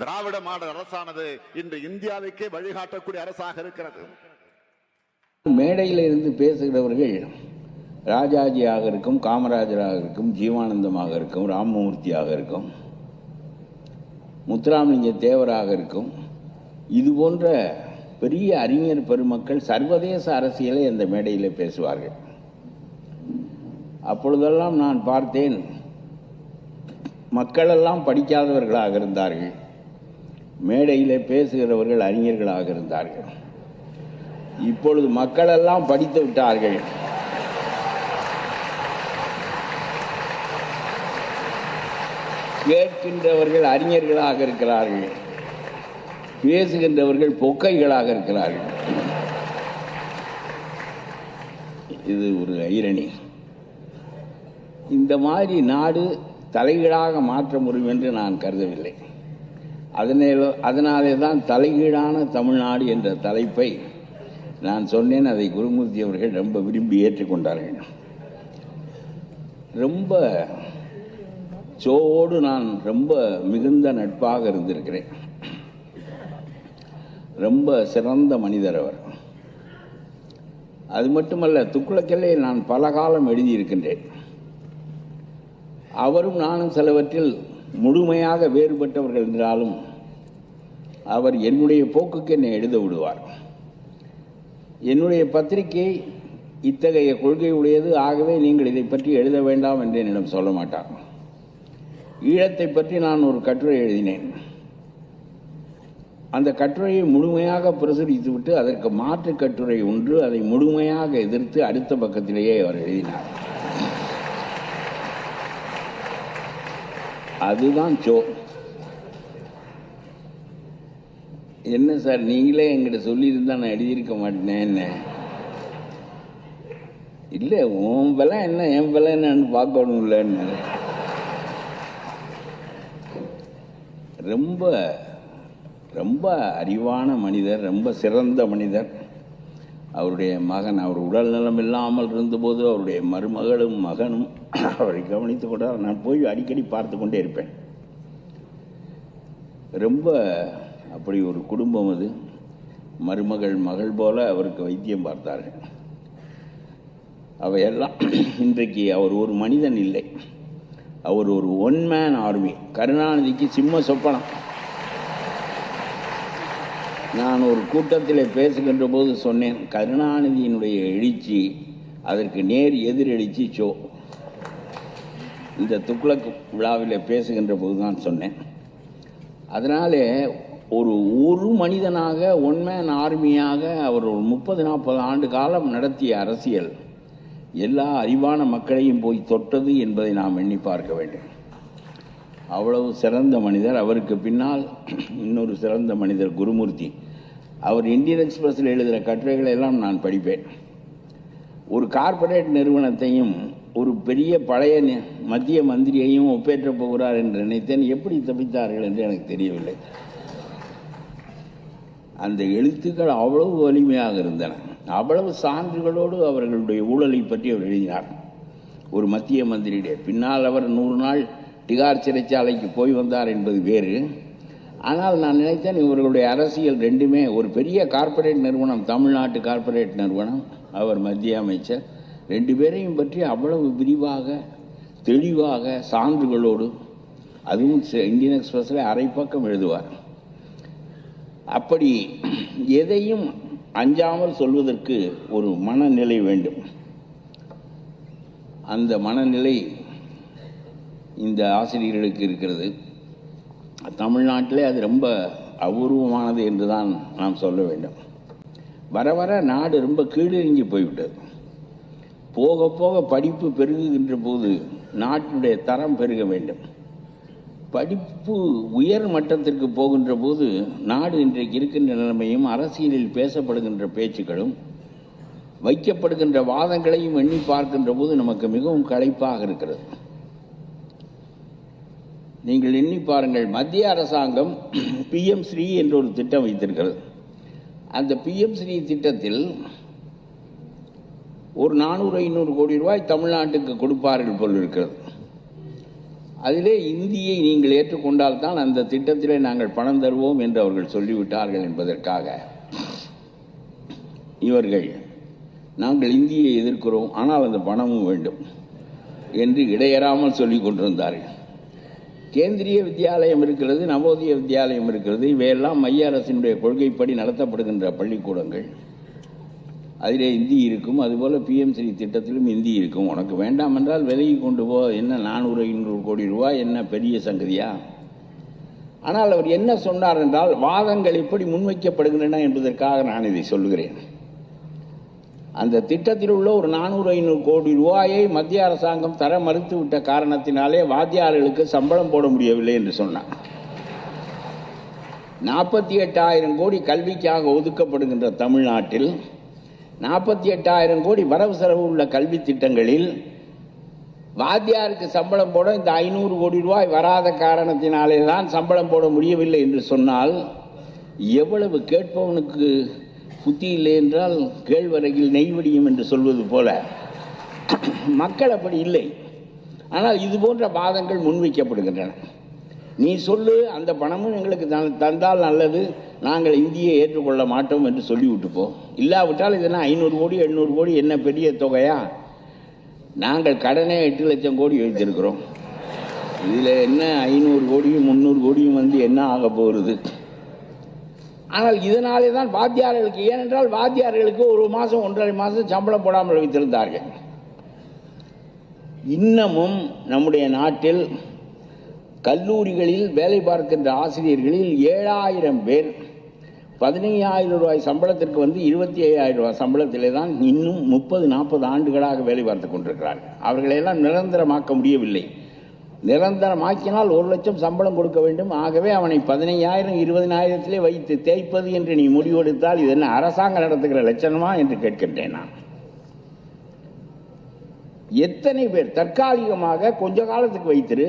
திராவிட model அரசானது இன்று இந்தியாவுக்கே வழிகாட்டக்கூடிய அரசாக இருக்கிறது. மேடையில் இருந்து பேசுகிறவர்கள் ராஜாஜியாக இருக்கும் காமராஜராக இருக்கும் ஜீவானந்தமாக இருக்கும் ராமமூர்த்தியாக இருக்கும் முத்துராமலிங்க தேவராக இருக்கும். இது போன்ற பெரிய அறிஞர் பெருமக்கள் சர்வதேச அரசியலை அந்த மேடையில் பேசுவார்கள். அப்பொழுதெல்லாம் நான் பார்த்தேன் மக்களெல்லாம் படிக்காதவர்களாக இருந்தார்கள். மேடையில் பேசுகிறவர்கள் அறிஞர்களாக இருந்தார்கள். இப்பொழுது மக்களெல்லாம் படித்து விட்டார்கள். கேட்கின்றவர்கள் அறிஞர்களாக இருக்கிறார்கள். பேசுகின்றவர்கள் பொக்கைகளாக இருக்கிறார்கள். இது ஒரு ஐரணி. இந்த மாதிரி நாடு தலைகளாக மாற்ற முடியும் என்று நான் கருதவில்லை. அதனால அதனாலே தான் தலைகீழான தமிழ்நாடு என்ற தலைப்பை நான் சொன்னேன். அதை குருமூர்த்தி அவர்கள் ரொம்ப விரும்பி ஏற்றுக்கொண்டார்கள். ரொம்ப சோடு நான் ரொம்ப மிகுந்த நட்பாக இருந்திருக்கிறேன். ரொம்ப சிறந்த மனிதர் அவர். அது மட்டுமல்ல துக்குளக்கல்லே நான் பல காலம் எழுதியிருக்கின்றேன். அவரும் நானும் சிலவற்றில் முழுமையாக வேறுபட்டவர்கள் என்றாலும் அவர் என்னுடைய போக்குக்கு என்னை எழுத விடுவார். என்னுடைய பத்திரிகை இத்தகைய கொள்கை உடையது. ஆகவே நீங்கள் இதை பற்றி எழுத வேண்டாம் என்று என்னிடம் சொல்ல மாட்டார். ஈழத்தை பற்றி நான் ஒரு கட்டுரை எழுதினேன். அந்த கட்டுரையை முழுமையாக பிரசுரித்துவிட்டு அதற்கு மாற்று கட்டுரை ஒன்று அதை முழுமையாக எதிர்த்து அடுத்த பக்கத்திலேயே அவர் எழுதினார். அதுதான் சோ என்ன சார் நீங்களே என்கிட்ட சொல்லியிருந்தா நான் எழுதியிருக்க மாட்டேனேன்னு இல்லை உன் விலை என்ன என் விலை என்னன்னு பார்க்கணும்லன்னு ரொம்ப ரொம்ப அறிவான மனிதர் ரொம்ப சிறந்த மனிதர். அவருடைய மகன் அவர் உடல் நலம் இல்லாமல் இருந்தபோது அவருடைய மருமகளும் மகனும் அவரை கவனித்து கொண்டார் நான் போய் அடிக்கடி பார்த்து கொண்டே இருப்பேன். ரொம்ப அப்படி ஒரு குடும்பம் அது. மருமகள் மகள் போல அவருக்கு வைத்தியம் பார்த்தார்கள். அவையெல்லாம் இன்றைக்கு அவர் ஒரு மனிதன் இல்லை. அவர் ஒரு ஒன் மேன் ஆர்மி கருணாநிதிக்கு சிம்ம சொப்பனம். நான் ஒரு கூட்டத்தில் பேசுகின்ற போது சொன்னேன் கருணாநிதியினுடைய எழுச்சி அதற்கு நேர் எதிரெழுச்சி சோ. இந்த துக்ளக் விழாவில் பேசுகின்ற போது தான் சொன்னேன். அதனாலே ஒரு ஒரு மனிதனாக ஒன்மேன் ஆர்மியாக அவர் ஒரு முப்பது நாற்பது ஆண்டு காலம் நடத்திய அரசியல் எல்லா அறிவான மக்களையும் போய் தொட்டது என்பதை நாம் எண்ணி பார்க்க வேண்டும். அவ்வளவு சிறந்த மனிதர் அவருக்கு பின்னால் இன்னொரு சிறந்த மனிதர் குருமூர்த்தி. அவர் இந்தியன் எக்ஸ்பிரஸில் எழுதுகிற கட்டுரைகளை எல்லாம் நான் படிப்பேன். ஒரு கார்ப்பரேட் நிறுவனத்தையும் ஒரு பெரிய பழைய நி- மத்திய மந்திரியையும் ஒப்பேற்றப் போகிறார் என்று நினைத்தேன். எப்படி தப்பித்தார்கள் என்று எனக்கு தெரியவில்லை. அந்த எழுத்துக்கள் அவ்வளவு வலிமையாக இருந்தன. அவ்வளவு சான்றுகளோடு அவர்களுடைய ஊழலை பற்றி அவர் எழுதினார். ஒரு மத்திய மந்திரியுடைய பின்னால் அவர் நூறு நாள் டிகார் சிறைச்சாலைக்கு போய் வந்தார் என்பது வேறு. ஆனால் நான் நினைத்தேன் இவர்களுடைய அரசியல் ரெண்டுமே ஒரு பெரிய கார்ப்பரேட் நிறுவனம் தமிழ்நாட்டு கார்ப்பரேட் நிறுவனம் அவர் மத்திய அமைச்சர். ரெண்டு பேரையும் பற்றி அவ்வளவு விரிவாக தெளிவாக சான்றுகளோடு அதுவும் ச- இந்தியன் எக்ஸ்பிரஸில் அரை பக்கம் எழுதுவார். அப்படி எதையும் அஞ்சாமல் சொல்வதற்கு ஒரு மனநிலை வேண்டும். அந்த மனநிலை இந்த ஆசிரியர்களுக்கு இருக்கிறது. தமிழ்நாட்டிலே அது ரொம்ப அபூர்வமானது என்று தான் நாம் சொல்ல வேண்டும். வர வர நாடு ரொம்ப கீழிறங்கி போய்விட்டது. போக போக படிப்பு பெருகுகின்ற போது நாட்டினுடைய தரம் பெருக வேண்டும். படிப்பு உயர் மட்டத்திற்கு போகின்ற போது நாடு இன்றைக்கு இருக்கின்ற நிலைமையும் அரசியலில் பேசப்படுகின்ற பேச்சுக்களும் வைக்கப்படுகின்ற வாதங்களையும் எண்ணி பார்க்கின்ற போது நமக்கு மிகவும் களைப்பாக இருக்கிறது. நீங்கள் எண்ணி பாருங்கள் மத்திய அரசாங்கம் பிஎம் ஸ்ரீ என்ற ஒரு திட்டம் வைத்திருக்கிறது. அந்த பிஎம் ஸ்ரீ திட்டத்தில் ஒரு நானூறு ஐநூறு கோடி ரூபாய் தமிழ்நாட்டுக்கு கொடுப்பார்கள் போல் இருக்கிறது. அதிலே இந்தியை நீங்கள் ஏற்றுக்கொண்டால் தான் அந்த திட்டத்திலே நாங்கள் பணம் தருவோம் என்று அவர்கள் சொல்லிவிட்டார்கள் என்பதற்காக இவர்கள் நாங்கள் இந்தியை எதிர்க்கிறோம் ஆனால் அந்த பணமும் வேண்டும் என்று இடையறாமல் சொல்லிக் கொண்டிருந்தார்கள். கேந்திரிய வித்யாலயம் இருக்கிறது நவோதய வித்யாலயம் இருக்கிறது இவையெல்லாம் மைய அரசினுடைய கொள்கைப்படி நடத்தப்படுகின்ற பள்ளிக்கூடங்கள். அதிலே இந்தி இருக்கும் அதுபோல் பிஎம்சி திட்டத்திலும் இந்தி இருக்கும். உனக்கு வேண்டாம் என்றால் விலகி கொண்டு போ. என்ன நானூறு ஐநூறு கோடி ரூபா என்ன பெரிய சங்கதியா? ஆனால் அவர் என்ன சொன்னார் என்றால் வாதங்கள் எப்படி முன்வைக்கப்படுகின்றன என்பதற்காக நான் இதை சொல்லுகிறேன். அந்த திட்டத்தில் உள்ள ஒரு நானூறு ஐநூறு கோடி ரூபாயை மத்திய அரசாங்கம் தர மறுத்துவிட்ட காரணத்தினாலே வாத்தியார்களுக்கு சம்பளம் போட முடியவில்லை என்று சொன்னார் நாற்பத்தி எட்டாயிரம் கோடி கல்விக்காக ஒதுக்கப்படுகின்ற தமிழ்நாட்டில் நாற்பத்தி எட்டாயிரம் கோடி வரவு செலவு உள்ள கல்வி திட்டங்களில் வாத்தியாருக்கு சம்பளம் போட இந்த ஐநூறு கோடி ரூபாய் வராத காரணத்தினாலே தான் சம்பளம் போட முடியவில்லை என்று சொன்னால் எவ்வளவு கேட்பவனுக்கு புத்தி இல்லை என்றால் கேழ்வரகில் நெய்வடியும் என்று சொல்வது போல. மக்கள் அப்படி இல்லை. ஆனால் இது போன்ற வாதங்கள் முன்வைக்கப்படுகின்றன. நீ சொல்லு அந்த பணமும் எங்களுக்கு தந்தால் நல்லது. நாங்கள் இந்தியை ஏற்றுக்கொள்ள மாட்டோம் என்று சொல்லிவிட்டு போ இல்லாவிட்டால் இதெல்லாம் ஐநூறு கோடி எண்ணூறு கோடி என்ன பெரிய தொகையா? நாங்கள் கடனே எட்டு லட்சம் கோடி வைத்திருக்கிறோம் இதில் என்ன ஐநூறு கோடியும் முந்நூறு கோடியும் வந்து என்ன ஆக போகிறது? ஆனால் இதனாலே தான் வாத்தியார்களுக்கு ஏனென்றால் வாத்தியார்களுக்கு ஒரு மாதம் ஒன்றரை மாதம் சம்பளம் போடாமல் வைத்திருந்தார்கள். இன்னமும் நம்முடைய நாட்டில் கல்லூரிகளில் வேலை பார்க்கின்ற ஆசிரியர்களில் ஏழாயிரம் பேர் பதினையாயிரம் ரூபாய் சம்பளத்திற்கு வந்து இருபத்தி ஐயாயிரம் ரூபாய் சம்பளத்திலே தான் இன்னும் முப்பது நாற்பது ஆண்டுகளாக வேலை பார்த்து கொண்டிருக்கிறார்கள். அவர்களையெல்லாம் நிரந்தரமாக்க முடியவில்லை. நிரந்தரமாக்கினால் ஒரு லட்சம் சம்பளம் கொடுக்க வேண்டும். ஆகவே அவனை பதினையாயிரம் இருபதினாயிரத்திலே வைத்து தேய்ப்பது என்று நீ முடிவெடுத்தால் இது என்ன அரசாங்கம் நடத்துகிற லட்சணமா என்று கேட்கின்றேன் நான். எத்தனை பேர் தற்காலிகமாக கொஞ்ச காலத்துக்கு வைத்திரு.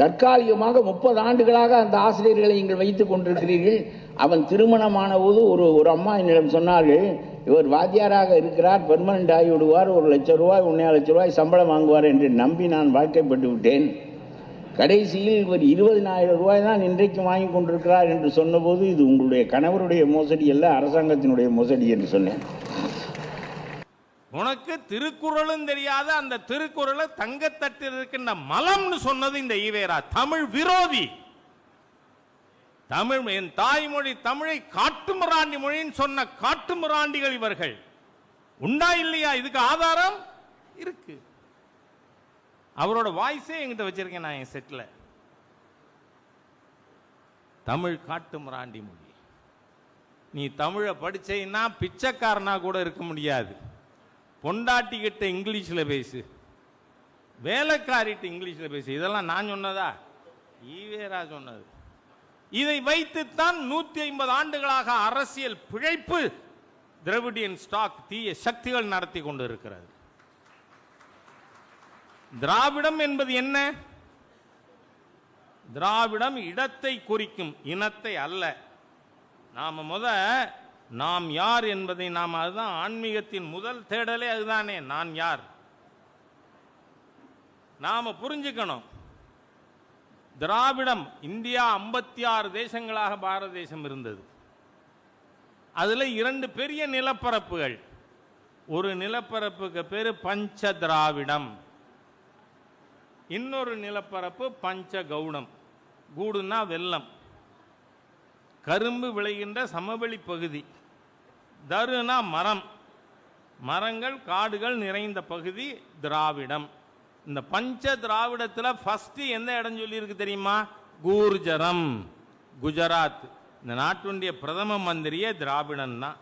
தற்காலிகமாக முப்பது ஆண்டுகளாக அந்த ஆசிரியர்களை நீங்கள் வைத்துக் கொண்டிருக்கிறீர்கள். அவன் திருமணமான போது ஒரு ஒரு அம்மா என்னிடம் சொன்னார்கள் இவர் வாத்தியாராக இருக்கிறார் பெர்மனண்ட் ஆகி விடுவார் ஒரு லட்சம் ரூபாய் ஒன்றே லட்ச ரூபாய் சம்பளம் வாங்குவார் என்று நம்பி நான் வாழ்க்கைப்பட்டு விட்டேன். கடைசியில் இவர் இருபதினாயிரம் ரூபாய் தான் இன்றைக்கு வாங்கி கொண்டிருக்கிறார் என்று சொன்னபோது இது உங்களுடைய கணவருடைய மோசடி அல்ல அரசாங்கத்தினுடைய மோசடி என்று சொன்னேன். உனக்கு திருக்குறளும் தெரியாத அந்த திருக்குறளை தங்கத்தட்டில் இருக்கின்ற மலம்னு சொன்னது இந்த ஈவேரா. தமிழ் விரோதி. தமிழ் என் தாய்மொழி தமிழை காட்டுமிராண்டி மொழின்னு சொன்ன காட்டுமிராண்டிகள் இவர்கள். உண்டா இல்லையா? இதுக்கு ஆதாரம் இருக்கு. அவரோட வாய்ஸே என்கிட்ட வச்சிருக்கேன் நான் என் செட்டில் தமிழ் காட்டுமிராண்டி மொழி. நீ தமிழை படிச்சேன்னா பிச்சைக்காரனா கூட இருக்க முடியாது. பொண்டாட்டிக்கிட்ட இங்கிலீஷில் பேசு. வேலைக்காரிட்ட இங்கிலீஷில் பேசு. இதெல்லாம் நான் சொன்னதா? ஈவேரா சொன்னது. இதை வைத்துத்தான் நூத்தி ஐம்பது ஆண்டுகளாக அரசியல் பிழைப்பு திராவிடியன் ஸ்டாக் தீய சக்திகள் நடத்தி கொண்டு இருக்கிறது திராவிடம் என்பது என்ன? திராவிடம் இடத்தை குறிக்கும் இனத்தை அல்ல. நாம் முத நாம் யார் என்பதை நாம் அதுதான் ஆன்மீகத்தின் முதல் தேடலே அதுதானே நான் யார்? நாம புரிஞ்சுக்கணும். திராவிடம் இந்தியா ஐம்பத்தி ஆறு தேசங்களாக பாரத தேசம் இருந்தது. அதில் இரண்டு பெரிய நிலப்பரப்புகள். ஒரு நிலப்பரப்புக்கு பேர் பஞ்ச திராவிடம் இன்னொரு நிலப்பரப்பு பஞ்ச கவுடம் கூடுனா வெள்ளம். கரும்பு விளைகின்ற சமவெளி பகுதி. தருனா மரம். மரங்கள் காடுகள் நிறைந்த பகுதி திராவிடம். இந்த பஞ்ச திராவிடத்தில் ஃபர்ஸ்ட் எந்த இடம் சொல்லியிருக்கு தெரியுமா? கூர்ஜரம் குஜராத். இந்த நாட்டுடைய பிரதம மந்திரியே திராவிடன் தான்.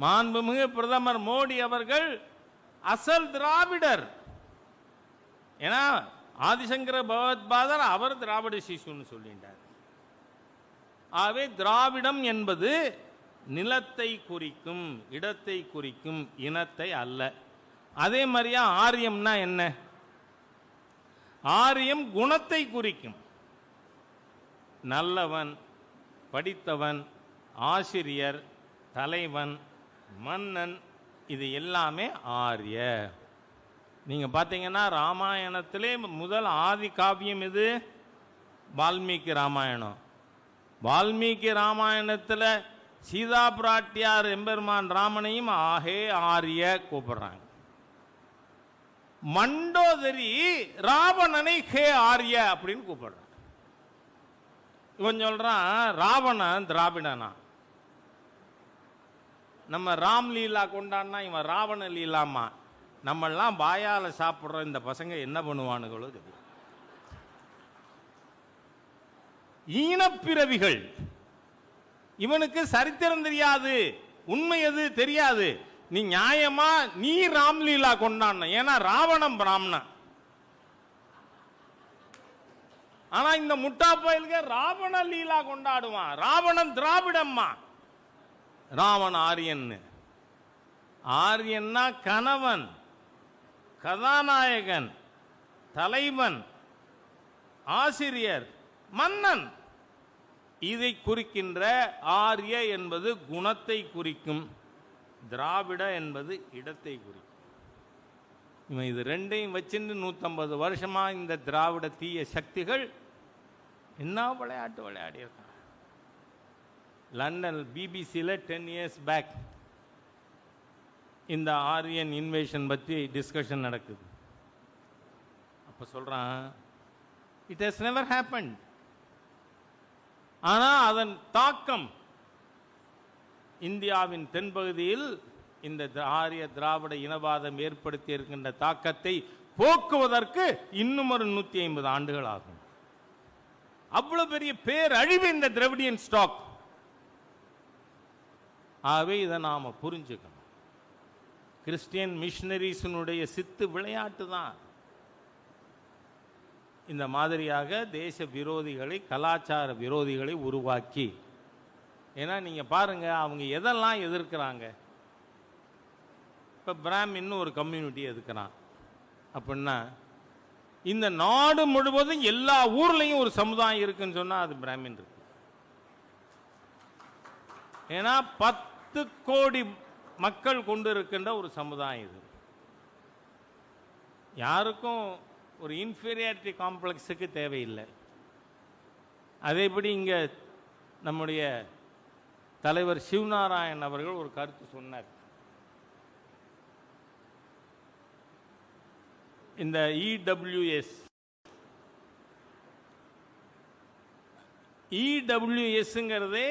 மாண்புமிகு பிரதமர் மோடி அவர்கள் அசல் திராவிடர். ஏன்னா ஆதிசங்கர பகவத்பாதர் அவர் திராவிட சிசுன்னு சொல்லிட்டார். ஆகவே திராவிடம் என்பது நிலத்தை குறிக்கும் இடத்தை குறிக்கும் இனத்தை அல்ல. அதே மாதிரியா ஆரியம்னா என்ன? ஆரியம் குணத்தை குறிக்கும். நல்லவன் படித்தவன் ஆசிரியர் தலைவன் மன்னன் இது எல்லாமே ஆரிய. நீங்க பார்த்தீங்கன்னா ராமாயணத்திலே முதல் ஆதி காவியம் இது வால்மீகி ராமாயணம். வால்மீகி ராமாயணத்தில் சீதா பிராட்டியார் எம்பெருமான் ராமனையும் ஆஹே ஆரிய கூப்பிடுறாங்க. மண்டோதரி ராவணனை ஹே ஆரிய அப்படின்னு கூப்பிடுறான். இவன் சொல்றான் ராவணன் திராவிடனா? நம்ம ராம் லீலா கொண்டாடினா இவன் ராவண லீலாமா? நம்மெல்லாம் வாயால சாப்பிடுற இந்த பசங்க என்ன பண்ணுவானுகளோ தெரியும் ஈனப்பிறவிகள். இவனுக்கு சரித்திரம் தெரியாது. உண்மை எது தெரியாது. நீ நியாயமா நீ ராம்லீலா கொண்டாடின? ஏன்னா ராவணம் பிராமணன் ஆனா இந்த முட்டா பயல்க ராவண லீலா கொண்டாடுவான். ராவணன் திராவிடம்மா. ராவன் ஆரியன் ஆரியன்னா கணவன் கதாநாயகன் தலைவன் ஆசிரியர் மன்னன். இதை குறிக்கின்ற ஆரிய என்பது குணத்தை குறிக்கும். திராவிட என்பது இடத்தை குறிக்கும். இவன் இது ரெண்டையும் வச்சுட்டு நூற்றம்பது வருஷமாக இந்த திராவிட தீய சக்திகள் என்ன விளையாட்டு விளையாடி இருக்கான் லண்டன் பிபிசியில் டென் இயர்ஸ் பேக் இந்த ஆரியன் இன்வேஷன் பற்றி டிஸ்கஷன் நடக்குது. அப்போ சொல்கிறான் இட் ஹஸ் நெவர் ஹேப்பன் ஆனால் அதன் தாக்கம் இந்தியாவின் தென்பகுதியில் இந்த ஆரிய திராவிட இனவாதம் ஏற்படுத்தி இருக்கின்ற தாக்கத்தை போக்குவதற்கு இன்னும் ஒரு நூற்றி ஐம்பது ஆண்டுகள் ஆகும். அவ்வளவு பெரிய பேரழிவு இந்த திராவிடியன் ஸ்டாக் ஆகவே இதை நாம புரிஞ்சுக்கணும். கிறிஸ்டியன் மிஷனரிஸினுடைய சித்து விளையாட்டு தான். இந்த மாதிரியாக தேச விரோதிகளை கலாச்சார விரோதிகளை உருவாக்கி ஏன்னா நீங்கள் பாருங்கள் அவங்க எதெல்லாம் எதிர்க்கிறாங்க? இப்போ பிராமின்னு ஒரு கம்யூனிட்டி எதுக்குறான்? அப்படின்னா இந்த நாடு முழுவதும் எல்லா ஊர்லேயும் ஒரு சமுதாயம் இருக்குன்னு சொன்னால் அது பிராமின் இருக்கு. ஏன்னா பத்து கோடி மக்கள் கொண்டு இருக்கின்ற ஒரு சமுதாயம் இது. யாருக்கும் ஒரு இன்ஃபீரியாரிட்டி காம்ப்ளெக்ஸுக்கு தேவையில்லை. அதேபடி இங்கே நம்முடைய தலைவர் சிவநாராயண் அவர்கள் ஒரு கருத்து சொன்னார். இந்த இடபிள்யூஎஸ் இடபிள்யூஎஸ்ங்கிறதே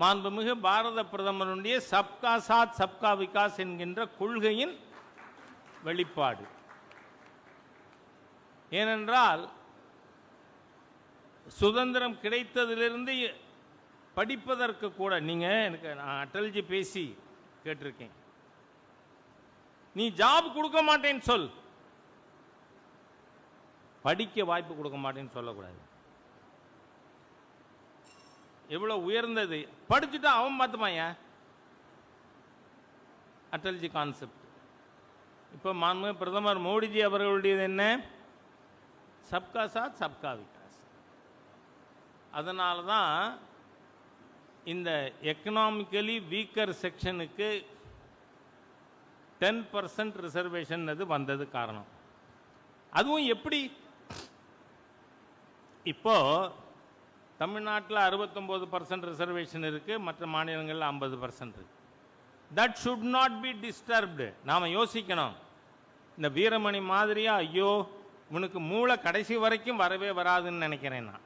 மாண்புமிகு பாரத பிரதமருடைய சப்கா சாத் சப்கா விகாஸ் என்கின்ற கொள்கையின் வெளிப்பாடு. ஏனென்றால் சுதந்திரம் கிடைத்ததிலிருந்து படிப்பதற்கு கூட நீங்க எனக்கு நான் அட்டல்ஜி பேசி கேட்டிருக்கேன். நீ ஜாப் கொடுக்க மாட்டேன்னு சொல். படிக்க வாய்ப்பு கொடுக்க மாட்டேன்னு சொல்லக்கூடாது. எவ்வளவு உயர்ந்தது. படிச்சுட்டா அவன் பார்த்துப்பான் அட்டல்ஜி கான்செப்ட் இப்போ மாண்பு பிரதமர் மோடிஜி அவர்களுடையது என்ன? சப்கா சாத் சப்கா விகாஸ். அதனால தான் இந்த எக்கனாமிக்கலி வீக்கர் செக்ஷனுக்கு டென் பர்சன்ட் ரிசர்வேஷன் அது வந்தது காரணம். அதுவும் எப்படி? இப்போ தமிழ்நாட்டில் அறுபத்தொம்போது பர்சன்ட் ரிசர்வேஷன் இருக்கு மற்ற மாநிலங்களில் ஐம்பது பர்சன்ட் இருக்கு. That should not be disturbed நாம் யோசிக்கணும். இந்த வீரமணி மாதிரியா ஐயோ இவனுக்கு மூளை கடைசி வரைக்கும் வரவே வராதுன்னு நினைக்கிறேன் நான்.